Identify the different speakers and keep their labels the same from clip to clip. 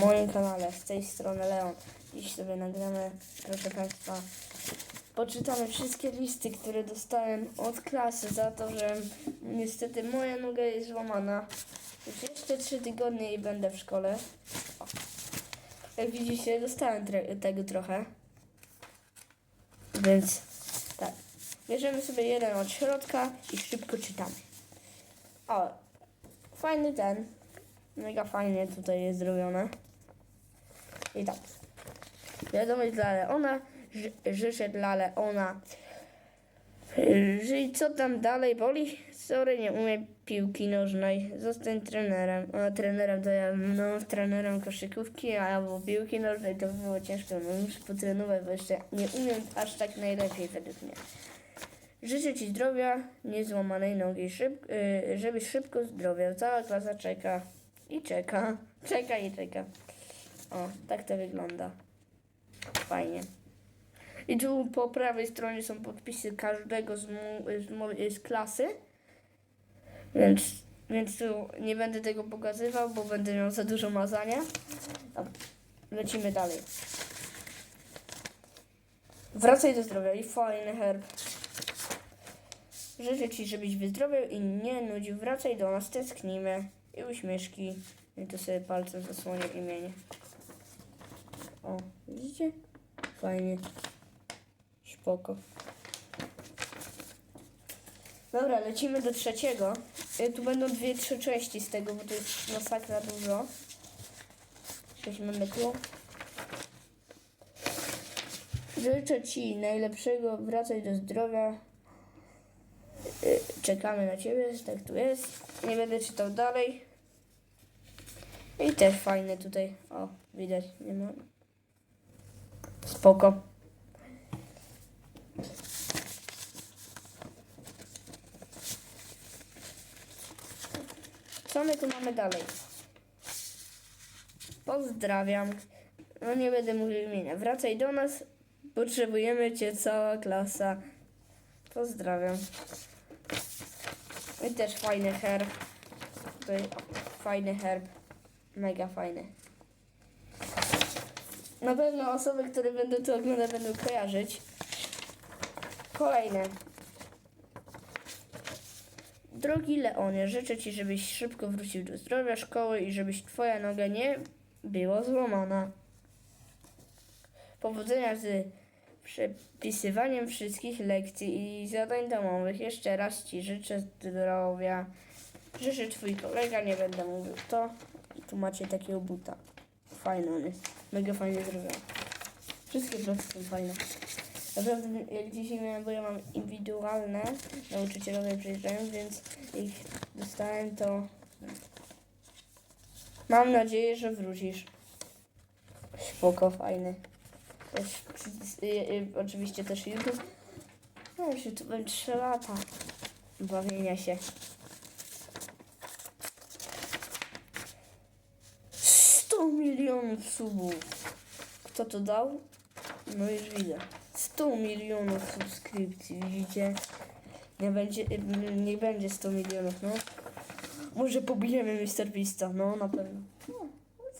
Speaker 1: Moim kanale, z tej strony Leon. Dziś sobie nagramy, proszę Państwa, poczytamy wszystkie listy, które dostałem od klasy za to, że niestety moja noga jest złamana. Już jeszcze trzy tygodnie i będę w szkole. O. Jak widzicie, dostałem tego trochę. Więc tak. Bierzemy sobie jeden od środka i szybko czytamy. O, fajny ten. Mega fajnie tutaj jest zrobione. I tak. Wiadomość dla Leona. Ży- życzę dla Leona. Żyj, co tam dalej boli? Sorry, nie umiem piłki nożnej. Zostań trenerem. A trenerem to ja, no, trenerem koszykówki, albo piłki nożnej to by było ciężko. No, muszę potrenować, bo jeszcze nie umiem aż tak najlepiej według mnie. Życzę Ci zdrowia, niezłamanej nogi, szyb, y, żebyś szybko zdrowiał. Cała klasa czeka i czeka, czeka i czeka. O, tak to wygląda. Fajnie. I tu po prawej stronie są podpisy każdego z, z, z klasy. Więc, więc tu nie będę tego pokazywał, bo będę miał za dużo mazania. Lecimy dalej. Wracaj do zdrowia i fajny herb. Życzę Ci, żebyś wyzdrowiał i nie nudził. Wracaj do nas, tęsknimy. I uśmieszki. I tu sobie palcem zasłonię imienie. O, widzicie? Fajnie. Spoko. Dobra, lecimy do trzeciego. Y, Tu będą dwie, trzy części z tego, bo to jest masakra dużo. Weźmiemy tu. Życzę Ci najlepszego, wracaj do zdrowia. Y, Czekamy na Ciebie, tak tu jest. Nie będę czytał dalej. I też fajne tutaj. O, widać, nie ma. Spoko. Co my tu mamy dalej? Pozdrawiam. No nie będę mówił imienia. Wracaj do nas. Potrzebujemy Cię, cała klasa. Pozdrawiam. I też fajny herb. Fajny herb. Mega fajny. Na pewno osoby, które będą to oglądać, będą kojarzyć. Kolejne. Drogi Leonie, życzę Ci, żebyś szybko wrócił do zdrowia, szkoły i żebyś Twoja noga nie była złamana. Powodzenia z przepisywaniem wszystkich lekcji i zadań domowych. Jeszcze raz Ci życzę zdrowia. Życzę Twój kolega, nie będę mówił kto. Tu macie takiego buta. Fajny on jest. Mega fajnie zrobiony. Wszystkie prosty są fajne. Naprawdę jak dzisiaj miałem, bo ja mam indywidualne, nauczycielowie przyjeżdżają, więc ich dostałem to... Mam nadzieję, że wrócisz. Spoko, fajny. Też, y, y, oczywiście też YouTube. No już YouTube 3 lata bawienia się. 100 milionów subów. Kto to dał? No już widzę. 100 milionów subskrypcji, widzicie? Nie będzie, nie będzie 100 milionów, no. Może pobijemy Mr. Beasta, no na pewno. No,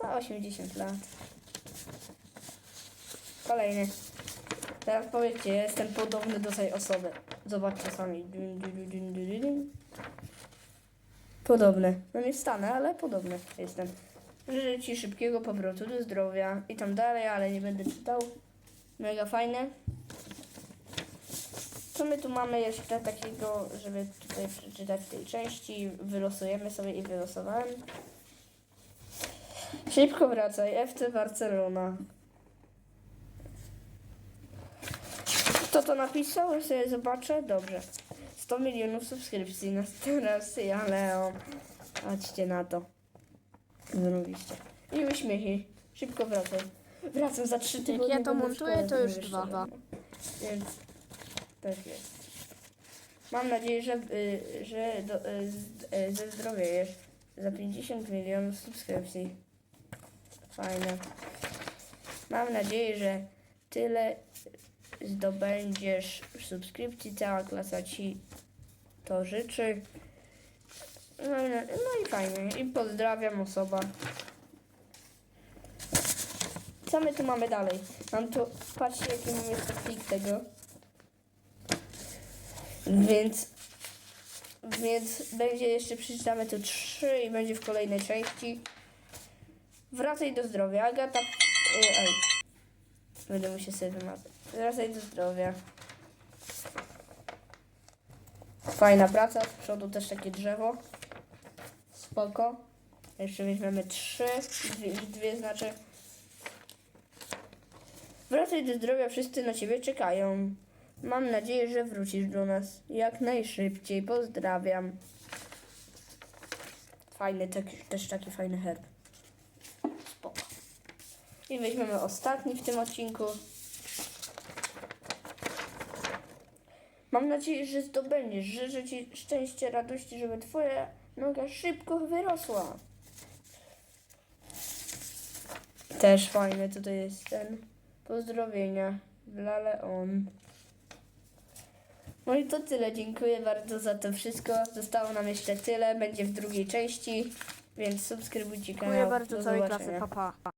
Speaker 1: za 80 lat. Kolejny. Teraz powiedzcie, jestem podobny do tej osoby. Zobaczcie sami. Podobny. No nie stanę, ale podobny jestem. Życzę Ci szybkiego powrotu do zdrowia i tam dalej, ale nie będę czytał. Mega fajne. Co my tu mamy jeszcze takiego, żeby tutaj przeczytać tej części? Wylosujemy sobie i wylosowałem. Szybko wracaj, FC Barcelona. Kto to napisał? Ja sobie zobaczę. Dobrze. 100 milionów subskrypcji. No teraz ja, Leo. Chodźcie na to. Zrobiliście. I uśmiechy. Szybko wracaj. Wracam za trzy tygodnie.
Speaker 2: ja to
Speaker 1: będę w
Speaker 2: montuję,
Speaker 1: szkole,
Speaker 2: to już dwa.
Speaker 1: jeszcze robił. Więc tak jest. Mam nadzieję, że, y, że do, y, z- y, ze zdrowiejesz za 50 milionów subskrypcji. Fajne. Mam nadzieję, że tyle zdobędziesz subskrypcji. Cała klasa ci to życzy. No, i- no i fajnie. I pozdrawiam osoba. Co my tu mamy dalej? Mam tu, patrzcie jaki mam jeszcze plik tego. Więc, więc będzie jeszcze, przeczytamy tu trzy i będzie w kolejnej części. Wracaj do zdrowia. Agata, y, oj, będę musiał sobie wymazać. Wracaj do zdrowia. Fajna praca, z przodu też takie drzewo. Spoko. Jeszcze weźmiemy trzy, dwie, dwie znaczy. Wracaj do zdrowia, wszyscy na ciebie czekają. Mam nadzieję, że wrócisz do nas jak najszybciej. Pozdrawiam. Fajny, taki, też taki fajny herb. Spoko. I weźmiemy ostatni w tym odcinku. Mam nadzieję, że zdobędziesz. Życzę Ci szczęścia, radości, żeby Twoja noga szybko wyrosła. Też fajny tutaj jest ten. Pozdrowienia dla Leon. No i to tyle. Dziękuję bardzo za to wszystko. Zostało nam jeszcze tyle. Będzie w drugiej części. Więc subskrybujcie kanał.
Speaker 2: Dziękuję bardzo
Speaker 1: Do
Speaker 2: całej
Speaker 1: zobaczenia.
Speaker 2: klasy, papa. Pa.